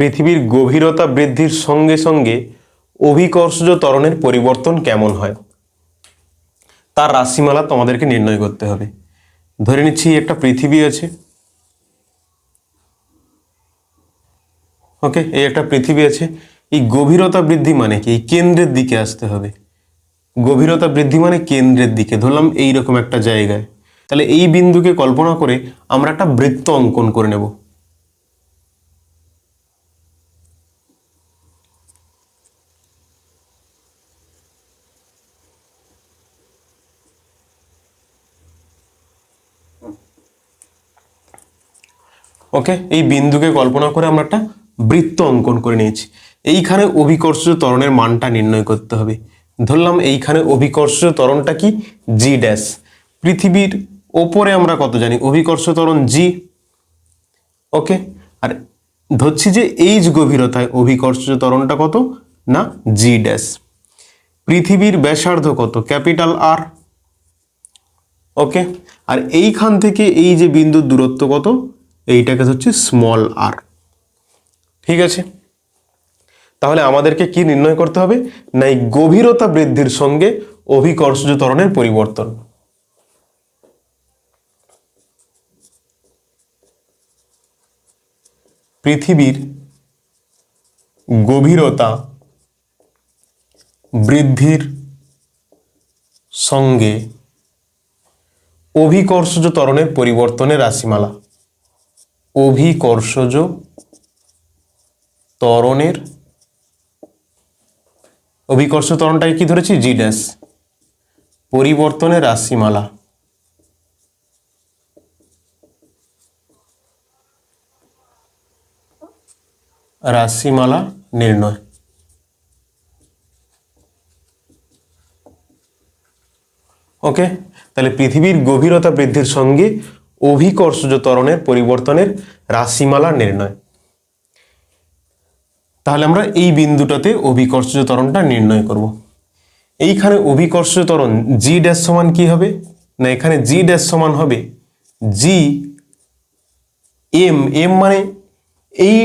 পৃথিবীর গভীরতা বৃদ্ধির সঙ্গে সঙ্গে অভিকর্ষজ ত্বরণের পরিবর্তন কেমন হয়? তার রাশিমালা তোমাদেরকে নির্ণয় করতে হবে। ধরে নিচ্ছি একটা পৃথিবী আছে। ওকে এই একটা পৃথিবী আছে। এই গভীরতা বৃদ্ধি মানে কি? এই কেন্দ্রের দিকে আসতে হবে। গভীরতা বৃদ্ধি মানে কেন্দ্রের দিকে। ধরলাম এই রকম একটা জায়গায়। তাহলে এই বিন্দুকে কল্পনা করে আমরা একটা বৃত্ত অঙ্কন করে নেব। ওকে এই বিন্দুকে কল্পনা করে আমরা একটা বৃত্ত অঙ্কন করে নিয়েছি। এইখানে অভিকর্ষ ত্বরণের মানটা নির্ণয় করতে হবে। ধরলাম এইখানে অভিকর্ষ ত্বরণটা কি? জি ড্যাশ পৃথিবীর ওপরে আমরা কত জানি? অভিকর্ষ ত্বরণ জি ওকে আর ধরছি যে এইচ গভীরতায় অভিকর্ষ ত্বরণটা কত? না জি ড্যাশ পৃথিবীর ব্যাসার্ধ কত? ক্যাপিটাল আর ওকে আর এইখান থেকে এই যে বিন্দুর দূরত্ব কত? এইটাকে হচ্ছে স্মল আর ঠিক আছে? তাহলে আমাদেরকে কি নির্ণয় করতে হবে? না এই গভীরতা বৃদ্ধির সঙ্গে অভিকর্ষজ ত্বরণের পরিবর্তন। পৃথিবীর গভীরতা বৃদ্ধির সঙ্গে অভিকর্ষজ ত্বরণের পরিবর্তনের রাশিমালা। অভিকর্ষজ ত্বরণের। অভিকর্ষ ত্বরণটাকে কি ধরেছি? জি ড্যাশ পরিবর্তনের রাশিমালা। রাশিমালা নির্ণয়। ওকে? তাহলে পৃথিবীর গভীরতা বৃদ্ধির সঙ্গে অভিকর্ষজ ত্বরণের পরিবর্তনের রাশিমালা নির্ণয়। তাহলে আমরা এই বিন্দুটাতে অভিকর্ষজ ত্বরণটা নির্ণয় করব। এইখানে অভিকর্ষজ ত্বরণ জি ড্যাশ সমান কি হবে? না, এখানে জি ড্যাশ সমান হবে জি এম এম মানে এই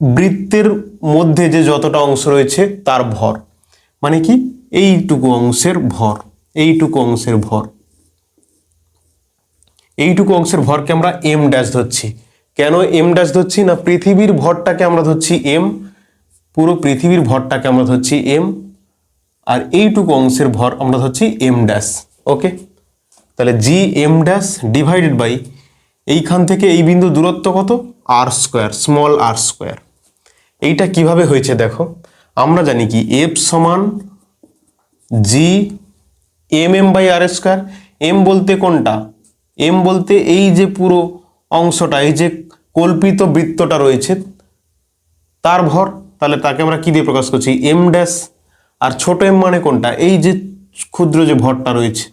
বৃত্তের মধ্যে যে যতটা অংশ রয়েছে তার ভর। মানে কি? এইটুকু অংশের ভর, এইটুকু অংশের ভর। এইটুকু অংশের ভরকে আমরা এম ড্যাশ ধরছি। কেন এম ড্যাশ ধরছি না? পৃথিবীর ভরটাকে আমরা ধরছি এম পুরো পৃথিবীর ভরটাকে আমরা ধরছি এম আর এইটুকু অংশের ভর আমরা ধরছি এম ড্যাশ ওকে তাহলে G M dash divided by এইখান থেকে এই বিন্দু দূরত্ব কত? R square small R square এইটা কীভাবে হয়েছে দেখো? আমরা জানি কি এফ সমান G M M by R square M বলতে কোনটা? এম বলতে এই যে পুরো অংশটা, এই যে কল্পিত বৃত্তটা রয়েছে, তার ভর, তাহলে তাকে আমরা কি দিয়ে প্রকাশ করছি? M dash. আর ছোট এম মানে কোনটা? এই যে ক্ষুদ্র যে ভরটা রয়েছে,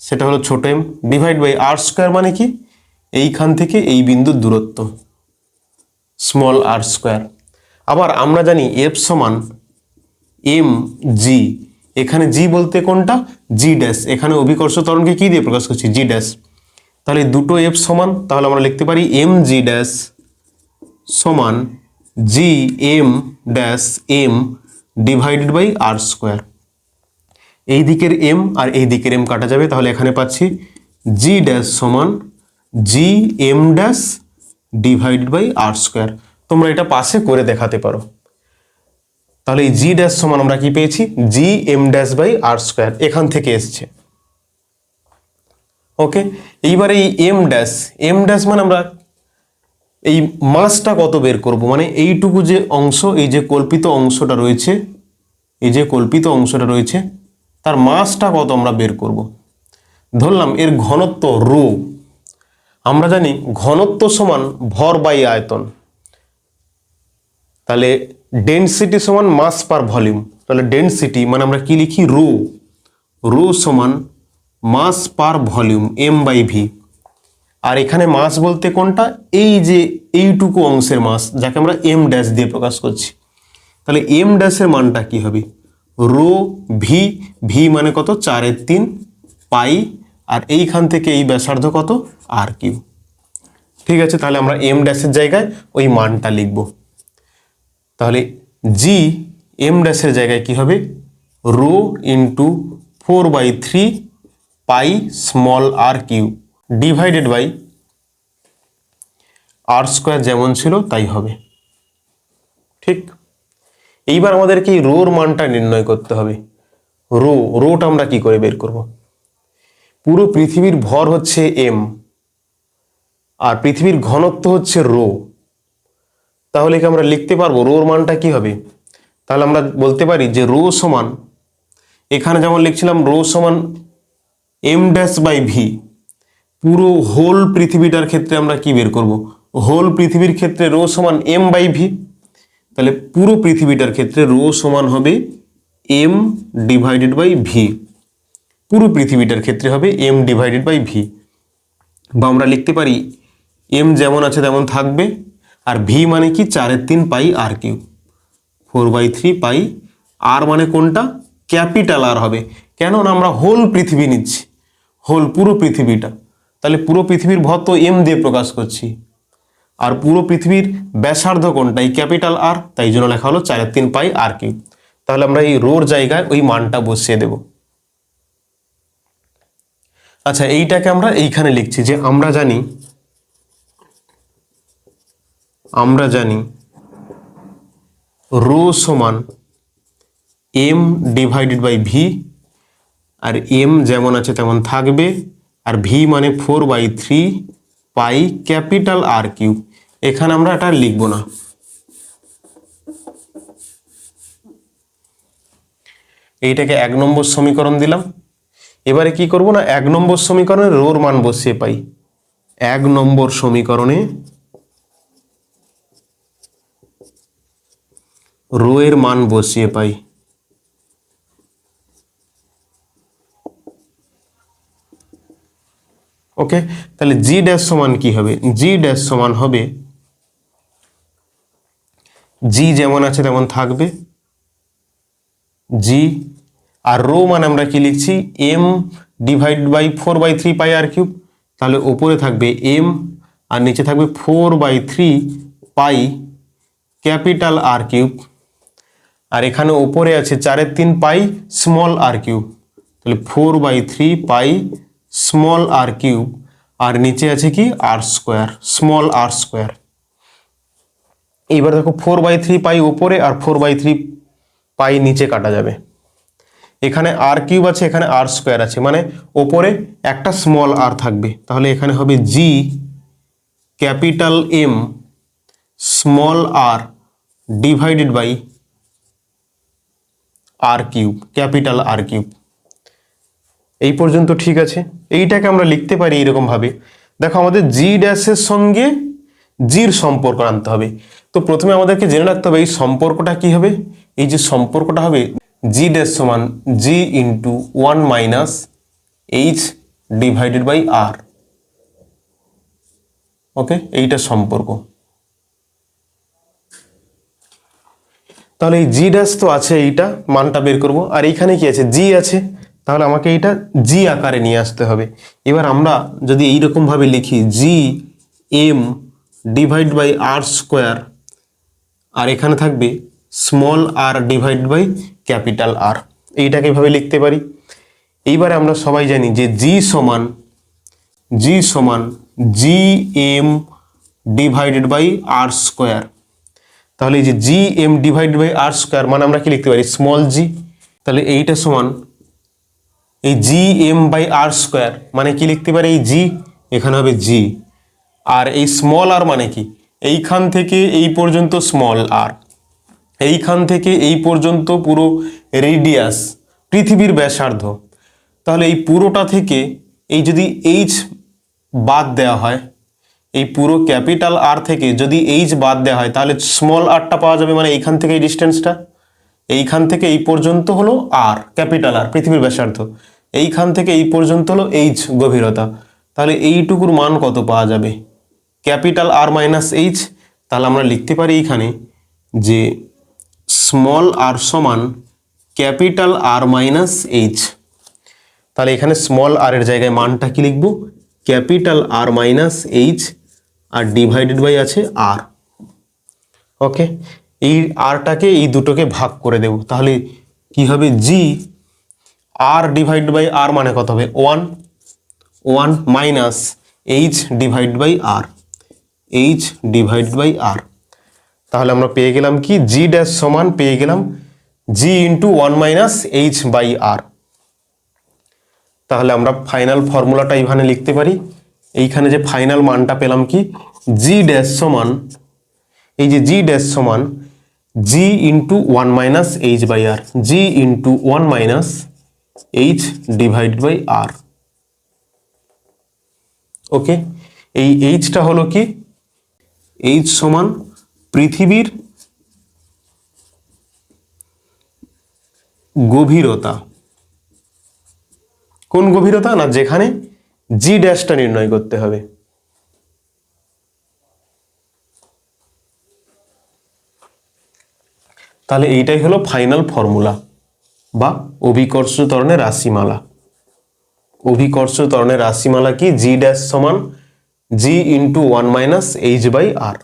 সেটা হলো ছোট M divide by R square মানে কি? এইখান থেকে এই বিন্দুর দূরত্ব, স্মল আর স্কোয়ার। আবার আমরা জানি এফ সমান এম জি। এখানে জি বলতে কোনটা? G dash. এখানে অভিকর্ষ ত্বরণকে কি দিয়ে প্রকাশ করছি? G dash. তাহলে দুটো এফ সমান, তাহলে আমরা লিখতে পারি এম জি ড্যাশ সমান G M dash M divided by R square এই দিকের এম আর এই দিকের এম কাটা যাবে, তাহলে এখানে পাচ্ছি জি ড্যাশ সমান G M dash divided by R square তোমরা এটা পাশে করে দেখাতে পারো। তাহলে এই জি ড্যাশ সমান আমরা কি পেয়েছি? G M dash by R square এখান থেকে এসছে। ওকে এইবার এই এম ড্যাশ এম ড্যাশ মানে আমরা এই মাসটা কত বের করব? মানে এইটুকু যে অংশ, এই যে কল্পিত অংশটা রয়েছে, এই যে কল্পিত অংশটা রয়েছে, তার মাসটা কত আমরা বের করব? ধরলাম এর ঘনত্ব রো। আমরা জানি ঘনত্ব সমান ভর বাই আয়তন। তাহলে ডেনসিটি সমান মাস পার ভলিউম তাহলে ডেনসিটি মানে আমরা কি লিখি? রো। রো সমান mass per volume M by V আর এখানে মাস বলতে কোনটা? এই যে এইটুকু অংশের মাস, যাকে আমরা এম ড্যাশ দিয়ে প্রকাশ করছি। তাহলে এম ড্যাশের মানটা কি হবে? রো ভি ভি মানে কত? চারের তিন, পাই। আর এইখান থেকে এই ব্যাসার্ধ কত? আর কিউ ঠিক আছে, তাহলে আমরা এম ড্যাশের জায়গায় ওই মানটা লিখব। তাহলে জি এম ড্যাশের জায়গায় কি হবে? Rho into four by three pi small R cube divided by R square যেমন ছিল, তাই হবে। ঠিক? এইবার আমাদেরকে এই রোর মানটা নির্ণয় করতে হবে। রো, রোটা আমরা কি করে বের করব? পুরো পৃথিবীর ভর হচ্ছে এম, আর পৃথিবীর ঘনত্ব হচ্ছে রো। তাহলে কি আমরা লিখতে পারব রোর মানটা কি হবে? তাহলে আমরা বলতে পারি যে রো সমান, এখানে যেমন লিখছিলাম রো সমান এম ড্যাশ বাই ভি পুরো হোল পৃথিবীটার ক্ষেত্রে আমরা কি বের করব? হোল পৃথিবীর ক্ষেত্রে রো সমান এম বাই ভি তাহলে পুরো পৃথিবীটার ক্ষেত্রে রো সমান হবে এম ডিভাইডেড বাই ভি পুরো পৃথিবীটার ক্ষেত্রে হবে এম ডিভাইডেড বাই ভি বা আমরা লিখতে পারি এম যেমন আছে তেমন থাকবে, আর ভি মানে কি? চারের তিন pi R cube four by three pi R মানে কোনটা? ক্যাপিটাল আর হবে। কেন না আমরা হোল পৃথিবী নিচ্ছি হোল পুরো পৃথিবীটা। তাহলে পুরো পৃথিবীর ভর তো এম দিয়ে প্রকাশ করছি। আর পুরো পৃথিবীর ব্যাসার্ধ কোনটা? এই ক্যাপিটাল আর তাই জন্য লেখা হলো চারের তিন পাই আর কিউ তাহলে আমরা এই রোর জায়গায় ওই মানটা বসিয়ে দেব। আচ্ছা এইটাকে আমরা এইখানে লিখছি যে আমরা জানি আমরা জানি রো সমান এম ডিভাইডেড বাই ভি আর এম যেমন আছে তেমন থাকবে। আর ভি মানে four by three pi capital R cube এখানে আমরা এটা লিখব না। এইটাকে এক নম্বর সমীকরণ দিলাম। এবারে কি করব না, এক নম্বর সমীকরণে রোর মান বসিয়ে পাই। এক নম্বর সমীকরণে রো এর মান বসিয়ে পাই। ওকে? তাহলে জি ড্যাশ সমান কি হবে? জি ড্যাশ সমান হবে জি যেমন আছে তেমন থাকবে। জি আর রো মানে আমরা কি লিখছি? M divide by four by three pi R cube. তাহলে ওপরে থাকবে এম আর নিচে থাকবে four by three pi capital R cube. আর এখানে ওপরে আছে চারের তিন পাই স্মল আর কিউব। তাহলে four by three pi small R cube, আর নিচে আছে কি? R square, small R square. এইবার দেখো ফোর বাই থ্রি পাই ওপরে আর ফোর বাই থ্রি পাই নিচে কাটা যাবে। এখানে আর কিউব আছে, এখানে আর স্কোয়ার আছে। মানে ওপরে একটা স্মল আর থাকবে। তাহলে এখানে হবে G capital M small R divided by R cube, capital R cube. এই পর্যন্ত ঠিক আছে। এইটাকে আমরা লিখতে পারি এরকমভাবে দেখো, আমাদের জি ড্যাশের সঙ্গে জির সম্পর্ক আনতে হবে। তো প্রথমে আমাদেরকে জেনে রাখতে হবে এই সম্পর্কটা কি হবে? এই যে সম্পর্কটা হবে জি ড্যাশ সমান G into one minus H divided by R okay এইটা সম্পর্ক। তাহলে এই জি ড্যাশ তো আছে এইটা, মানটা বের করব। আর এইখানে কি আছে? জি আছে। তাহলে আমাকে এইটা জি আকারে নিয়ে আসতে হবে। এবার আমরা যদি এইরকমভাবে লিখি G M divide by R square আর এখানে থাকবে small R divide by capital R এইটাকে এভাবে লিখতে পারি। এইবারে আমরা সবাই জানি যে জি সমান জি সমান G M divided by R square তাহলে এই যে G M divide by R square মানে আমরা কি লিখতে পারি? স্মল জি তাহলে এইটা সমান এই G M by R square মানে কি লিখতে পারে? এই জি এখানে হবে জি আর এই স্মল আর মানে কি? এইখান থেকে এই পর্যন্ত স্মল আর এইখান থেকে এই পর্যন্ত পুরো রেডিয়াস পৃথিবীর ব্যাসার্ধ। তাহলে এই পুরোটা থেকে এই যদি এইচ বাদ দেওয়া হয়, এই পুরো ক্যাপিটাল আর থেকে যদি এইচ বাদ দেওয়া হয়, তাহলে স্মল আরটা পাওয়া যাবে মানে এইখান থেকে এই ডিস্টেন্সটা এইখান থেকে এই পর্যন্ত হলো আর ক্যাপিটাল আর পৃথিবীর ব্যাসার্ধ। এইখান থেকে এই পর্যন্ত হলো এইচ গভীরতা। তাহলে এইটুকুর মান কত পাওয়া যাবে? ক্যাপিটাল আর মাইনাস এইচ তাহলে আমরা লিখতে পারি এইখানে যে স্মল আর সমান ক্যাপিটাল আর মাইনাস এইচ তাহলে এখানে স্মল আর এর জায়গায় মানটা কি লিখব? Capital R minus H R divided by আছে আর ওকে এই আরটাকে এই দুটোকে ভাগ করে দেব। তাহলে কি হবে? জি আর ডিভাইড বাই আর মানে কত হবে? One one minus H divide by R H divide by R তাহলে আমরা পেয়ে গেলাম কি? জি ড্যাশ সমান পেয়ে গেলাম G into one minus H by R তাহলে আমরা ফাইনাল ফর্মুলাটা এইখানে লিখতে পারি। এইখানে যে ফাইনাল মানটা পেলাম কি? জি ড্যাশ সমান, এই যে জি ড্যাশ সমান G into one minus H by R G into one minus H divide by R okay এই এইচটা হলো কি? এইচ সমান পৃথিবীর গভীরতা। কোন গভীরতা? না, যেখানে জি ড্যাশটা নির্ণয় করতে হবে। তাহলে এইটাই হলো ফাইনাল ফর্মুলা বা অভিকর্ষ ত্বরণের রাশিমালা। অভিকর্ষ ত্বরণের রাশিমালা কি? জি ড্যাশ সমান G into one minus H by R